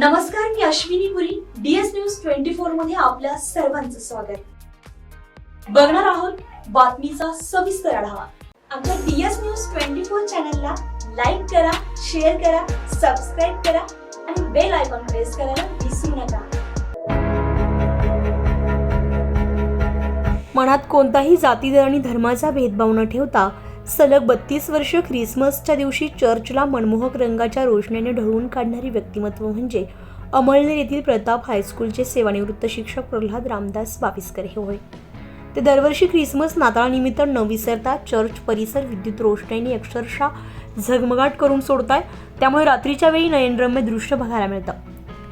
नमस्कार मी Ashwini Puri DS news twenty फोरमध्ये आपल्या सर्वांचं स्वागत. बघणार आहोत बातमीचा सविस्तर आढावा. आमच्या डीएस न्यूज ट्वेंटी फोर चॅनलला लाईक करा शेअर करा सबस्क्राईब करा आणि बेल आयकॉन प्रेस करायला विसरू नका. मनात कोणताही जातीदर आणि धर्माचा भेदभाव न ठेवता सलग बत्तीस वर्ष ख्रिसमसच्या दिवशी चर्चला मनमोहक रंगाच्या रोषणाने ढळवून काढणारी व्यक्तिमत्व म्हणजे अमळनेर येथील प्रताप हायस्कूलचे सेवानिवृत्त शिक्षक प्रल्हाद रामदास बाविस्कर हे होय. ते दरवर्षी ख्रिसमस नाताळानिमित्त न विसरता चर्च परिसर विद्युत रोषणाईने अक्षरशः झगमगाट करून सोडताय. त्यामुळे रात्रीच्या वेळी नयनरम्य दृश्य बघायला मिळतं.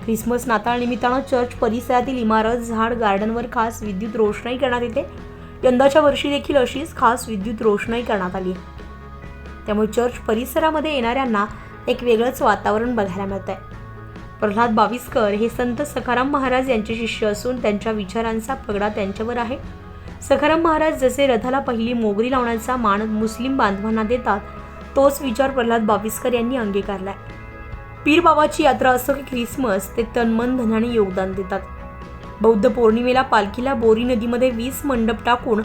ख्रिसमस नाताळ निमित्तानं चर्च परिसरातील इमारत झाड गार्डनवर खास विद्युत रोषणाई करण्यात येते. यंदाच्या वर्षी देखील अशीच खास विद्युत रोषणाई करण्यात आली. त्यामुळे चर्च परिसरामध्ये येणाऱ्यांना एक वेगळंच वातावरण बघायला मिळत आहे प्रल्हाद बाविस्कर हे संत सखाराम महाराज यांचे शिष्य असून त्यांच्या विचारांचा पगडा त्यांच्यावर आहे. सखाराम महाराज जसे रथाला पहिली मोगरी लावण्याचा मान मुस्लिम बांधवांना देतात तोच विचार प्रल्हाद बाविस्कर यांनी अंगीकारलाय. पीर बाबाची यात्रा असो की ख्रिसमस ते तन्मन धनाने योगदान देतात. बौद्ध पौर्णिमेला पालखीला बोरी नदीमध्ये वीस मंडप टाकून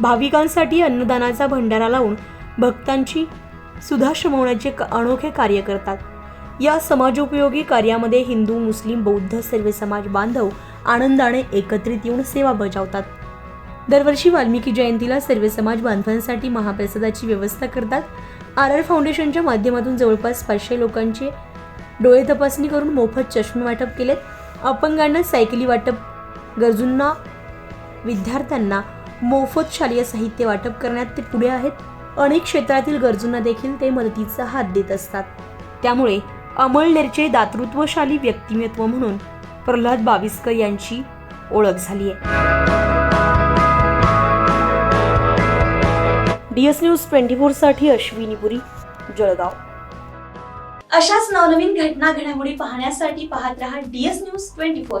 भाविकांसाठी अन्नदानाचा भंडारा लावून भक्तांची सुधा शमवण्याचे अनोखे कार्य करतात. या समाजोपयोगी कार्यामध्ये हिंदू मुस्लिम बौद्ध सर्व समाज बांधव आनंदाने एकत्रित येऊन सेवा बजावतात. दरवर्षी वाल्मिकी जयंतीला सर्व समाज बांधवांसाठी महाप्रसादाची व्यवस्था करतात. आर आर फाउंडेशनच्या माध्यमातून जवळपास पाचशे लोकांचे डोळे तपासणी करून मोफत चष्मे वाटप केलेत. अपंगांना सायकली वाटप गरजूंना विद्यार्थ्यांना मोफत शालेय साहित्य वाटप करण्यात ते पुढे आहेत. अनेक क्षेत्रातील गरजूंना देखील ते मदतीचा हात देत असतात. त्यामुळे अमळनेरचे दातृत्वशाली व्यक्तिमत्व म्हणून प्रल्हाद बाविस्कर यांची ओळख झाली आहे. डीएस न्यूज ट्वेंटी फोरसाठी अश्विनी पुरी जळगाव. अशाच नवनवीन घटना घडामोडी पाहण्यासाठी पाहत रहा डीएस न्यूज ट्वेंटी फोर.